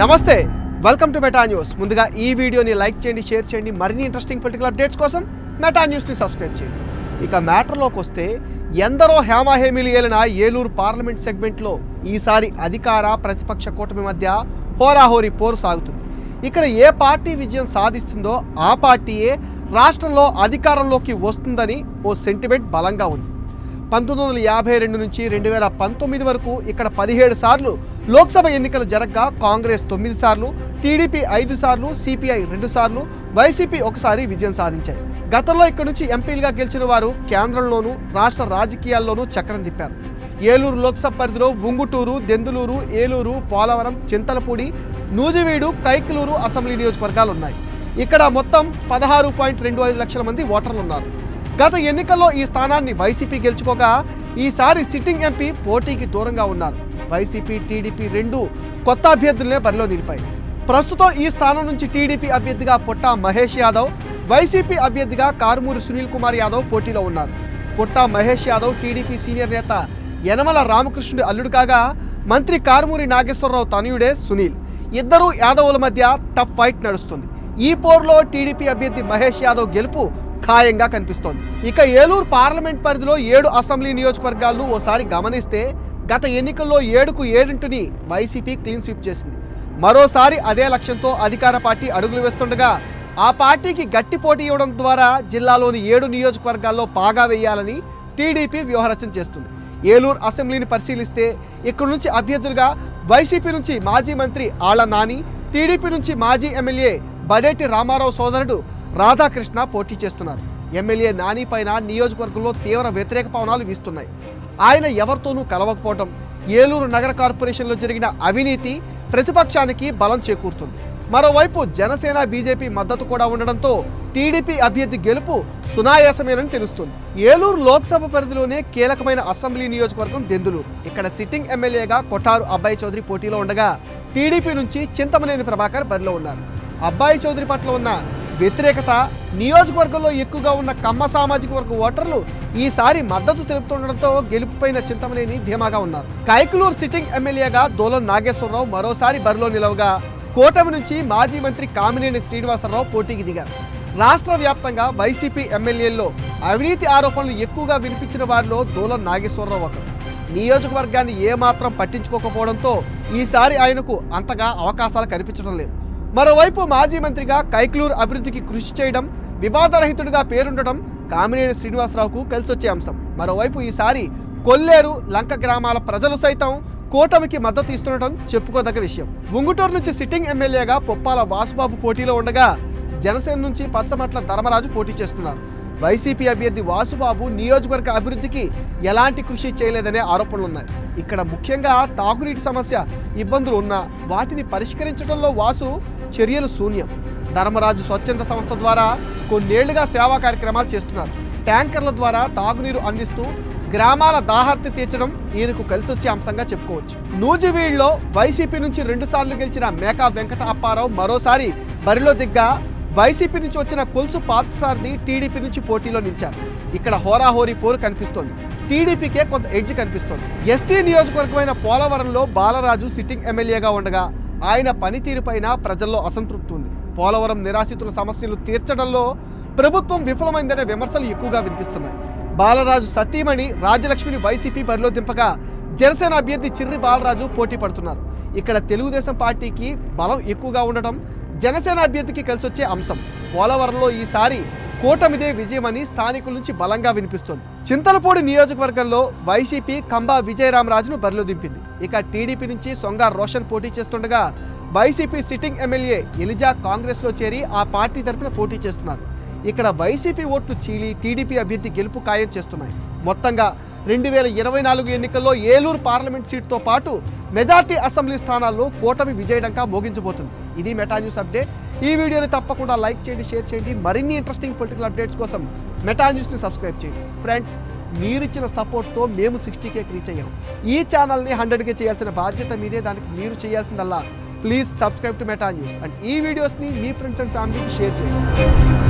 నమస్తే welcome to Meta news ముందుగా ఈ వీడియోని లైక్ చేయండి షేర్ చేయండి. మరిన్ని ఇంట్రెస్టింగ్ పొలిటికల్ అప్డేట్స్ కోసం మెటా న్యూస్ని సబ్స్క్రైబ్ చేయండి. ఇక మ్యాటర్లోకి వస్తే ఎందరో హేమాహేమీలు ఏలిన ఏలూరు పార్లమెంట్ సెగ్మెంట్లో ఈసారి అధికార ప్రతిపక్ష కూటమి మధ్య హోరాహోరీ పోరు సాగుతుంది. ఇక్కడ ఏ పార్టీ విజయం సాధిస్తుందో ఆ పార్టీయే రాష్ట్రంలో అధికారంలోకి వస్తుందని ఓ సెంటిమెంట్ బలంగా ఉంది. పంతొమ్మిది వందల యాభై రెండు నుంచి రెండు వేల పంతొమ్మిది వరకు ఇక్కడ పదిహేడు సార్లు లోక్సభ ఎన్నికలు జరగ్గా కాంగ్రెస్ తొమ్మిది సార్లు టీడీపీ ఐదు సార్లు సిపిఐ రెండు సార్లు వైసీపీ ఒకసారి విజయం సాధించాయి. గతంలో ఇక్కడ నుంచి ఎంపీలుగా గెలిచిన వారు కేంద్రంలోనూ రాష్ట్ర రాజకీయాల్లోనూ చక్రం తిప్పారు. ఏలూరు లోక్సభ పరిధిలో ఉంగుటూరు దెందులూరు ఏలూరు పోలవరం చింతలపూడి నూజివీడు కైకలూరు అసెంబ్లీ నియోజకవర్గాలు ఉన్నాయి ఇక్కడ మొత్తం పదహారు పాయింట్ రెండు ఐదు లక్షల మంది ఓటర్లు ఉన్నారు గత ఎన్నికల్లో ఈ స్థానాన్ని వైసీపీ గెలుచుకోగా ఈసారి సిట్టింగ్ ఎంపీ పోటీకి దూరంగా ఉన్నారు. వైసీపీ టీడీపీ రెండు కొత్త అభ్యర్థులనే బరిలో నిలిపాయి. ప్రస్తుతం ఈ స్థానం నుంచి టీడీపీ అభ్యర్థిగా పుట్టా మహేష్ యాదవ్ వైసీపీ అభ్యర్థిగా కారుమూరి సునీల్ కుమార్ యాదవ్ పోటీలో ఉన్నారు. పొట్ట మహేష్ యాదవ్ టీడీపీ సీనియర్ నేత యనమల రామకృష్ణుడి అల్లుడు కాగా మంత్రి కారుమూరి నాగేశ్వరరావు తనయుడే సునీల్. ఇద్దరు యాదవుల మధ్య టఫ్ ఫైట్ నడుస్తుంది. ఈ పోరులో టీడీపీ అభ్యర్థి మహేష్ యాదవ్ గెలుపు ఖాయంగా కనిపిస్తోంది. ఇక ఏలూరు పార్లమెంట్ పరిధిలో ఏడు అసెంబ్లీ నియోజకవర్గాలను ఓసారి గమనిస్తే గత ఎన్నికల్లో ఏడుకు ఏడింటిని వైసీపీ క్లీన్ స్వీప్ చేసింది. మరోసారి అదే లక్ష్యంతో అధికార పార్టీ అడుగులు వేస్తుండగా ఆ పార్టీకి గట్టి పోటీ ఇవ్వడం ద్వారా జిల్లాలోని ఏడు నియోజకవర్గాల్లో పాగా వేయాలని టీడీపీ వ్యూహరచన చేస్తుంది. ఏలూరు అసెంబ్లీని పరిశీలిస్తే ఇక్కడి నుంచి అభ్యర్థులుగా వైసీపీ నుంచి మాజీ మంత్రి ఆళ్ళ నాని టీడీపీ నుంచి మాజీ ఎమ్మెల్యే బడేటి రామారావు సోదరుడు రాధాకృష్ణ పోటీ చేస్తున్నారు. ఎమ్మెల్యే నాని పైన నియోజకవర్గంలో తీవ్ర వ్యతిరేక పవనాలు వీస్తున్నాయి. ఆయన ఎవరితోనూ కలవకపోవడం ఏలూరు నగర కార్పొరేషన్లో జరిగిన అవినీతి ప్రతిపక్షానికి బలం చేకూరుతుంది. మరోవైపు జనసేన బీజేపీ మద్దతు కూడా ఉండడంతో టీడీపీ అభ్యర్థి గెలుపు సునాయాసమేనని తెలుస్తుంది. ఏలూరు లోక్సభ పరిధిలోనే కీలకమైన అసెంబ్లీ నియోజకవర్గం దెందులూరు. ఇక్కడ సిట్టింగ్ ఎమ్మెల్యేగా కొఠారు అబ్బాయి చౌదరి పోటీలో ఉండగా టీడీపీ నుంచి చింతమనేని ప్రభాకర్ బరిలో ఉన్నారు. అబ్బాయి చౌదరి పట్ల ఉన్న వ్యతిరేకత నియోజకవర్గంలో ఎక్కువగా ఉన్న కమ్మ సామాజిక వర్గ ఓటర్లు ఈసారి మద్దతు తెలుపుతుండడంతో గెలుపుపైన చింతమనేని ధీమాగా ఉన్నారు. కైకులూరు సిట్టింగ్ ఎమ్మెల్యేగా దోలం నాగేశ్వరరావు మరోసారి బరిలో నిలవగా కూటమి నుంచి మాజీ మంత్రి కామినేని శ్రీనివాసరావు పోటీకి దిగారు. రాష్ట్ర వ్యాప్తంగా వైసీపీ ఎమ్మెల్యేల్లో అవినీతి ఆరోపణలు ఎక్కువగా వినిపించిన వారిలో దోలం నాగేశ్వరరావు ఒకరు. నియోజకవర్గాన్ని ఏమాత్రం పట్టించుకోకపోవడంతో ఈసారి ఆయనకు అంతగా అవకాశాలు కనిపించడం లేదు. మరోవైపు మాజీ మంత్రిగా కైక్లూర్ అభివృద్ధికి కృషి చేయడం వివాదరహితుడిగా పేరుండటం కామినేని శ్రీనివాసరావుకు కలిసొచ్చే అంశం. మరోవైపు ఈసారి కొల్లేరు లంక గ్రామాల ప్రజలు సైతం కూటమికి మద్దతు ఇస్తుండటం చెప్పుకోదగ్గ విషయం. ఉంగుటూరు నుంచి సిట్టింగ్ ఎమ్మెల్యేగా పొప్పాల వాసుబాబు పోటీలో ఉండగా జనసేన నుంచి పచ్చమట్ల ధర్మరాజు పోటీ చేస్తున్నారు. వైసీపీ అభ్యర్థి వాసుబాబు నియోజకవర్గ అభివృద్ధికి ఎలాంటి కృషి చేయలేదనే ఆరోపణలు ఉన్నాయి ఇక్కడ ముఖ్యంగా తాగునీటి సమస్య ఇబ్బందులు ఉన్నా వాటిని పరిష్కరించడంలో వాసు చర్యలు శూన్యం. ధర్మరాజు స్వచ్ఛంద సంస్థ ద్వారా కొన్నేళ్ళుగా సేవా కార్యక్రమాలు చేస్తున్నారు. ట్యాంకర్ల ద్వారా తాగునీరు అందిస్తూ గ్రామాల దాహార్తి తీర్చడం ఈయనకు కలిసొచ్చే అంశంగా చెప్పుకోవచ్చు. నూజివీడ్లో వైసీపీ నుంచి రెండుసార్లు గెలిచిన మేకా వెంకట అప్పారావు మరోసారి బరిలో దిగ్గా వైసీపీ నుంచి వచ్చిన కొలుసు పాత్సార్ది టీడీపీ నుంచి పోటీలో నిలిచారు. ఇక్కడ హోరాహోరీ పోరు కనిపిస్తోంది. టీడీపీకే కొంత ఎడ్జ్ కనిపిస్తోంది. ఎస్టీ నియోజకవర్గమైన పోలవరంలో బాలరాజు సిట్టింగ్ ఎమ్మెల్యేగా ఉండగా ఆయన పనితీరుపైన ప్రజల్లో అసంతృప్తి ఉంది. పోలవరం నిరాశితుల సమస్యలు తీర్చడంలో ప్రభుత్వం విఫలమైందనే విమర్శలు ఎక్కువగా వినిపిస్తున్నాయి. బాలరాజు సతీమణి రాజ్యలక్ష్మిని వైసీపీ బరిలో దింపగా జనసేన అభ్యర్థి చిర్రి బాలరాజు పోటీ పడుతున్నారు. ఇక్కడ తెలుగుదేశం పార్టీకి బలం ఎక్కువగా ఉండటం జనసేన అభ్యర్థికి కలిసొచ్చే అంశం. పోలవరంలో ఈసారి కూటమిదే విజయమని స్థానికుల నుంచి బలంగా వినిపిస్తోంది. చింతలపూడి నియోజకవర్గంలో వైసీపీ కంబా విజయరామరాజును బరిలో దింపింది ఇక టీడీపీ నుంచి సొంగ రోషన్ పోటీ చేస్తుండగా వైసీపీ సిట్టింగ్ ఎమ్మెల్యే ఎలిజా కాంగ్రెస్లో చేరి ఆ పార్టీ తరఫున పోటీ చేస్తున్నారు. ఇక్కడ వైసీపీ ఓట్లు చీలి టీడీపీ అభ్యర్థి గెలుపు ఖాయం చేస్తున్నాయి. మొత్తంగా రెండు వేల ఇరవై నాలుగు ఎన్నికల్లో ఏలూరు పార్లమెంట్ సీట్తో పాటు మెజార్టీ అసెంబ్లీ స్థానాల్లో కూటమి విజయడంకా మోగించబోతుంది. ఇది మెటా న్యూస్ అప్డేట్. ఈ వీడియోని తప్పకుండా లైక్ చేయండి షేర్ చేయండి. మరిన్ని ఇంట్రెస్టింగ్ పొలిటికల్ అప్డేట్స్ కోసం మెటా న్యూస్ని సబ్స్క్రైబ్ చేయండి. ఫ్రెండ్స్ మీరిచ్చిన సపోర్ట్తో మేము సిక్స్టీ కేకి రీచ్ అయ్యాం. ఈ ఛానల్ని హండ్రెడ్కే చేయాల్సిన బాధ్యత మీదే. దానికి మీరు చేయాల్సిందల్లా. Please subscribe to Meta news and ఈ వీడియోస్ని మీ ఫ్రెండ్స్ అండ్ ఫ్యామిలీకి షేర్ చేయండి.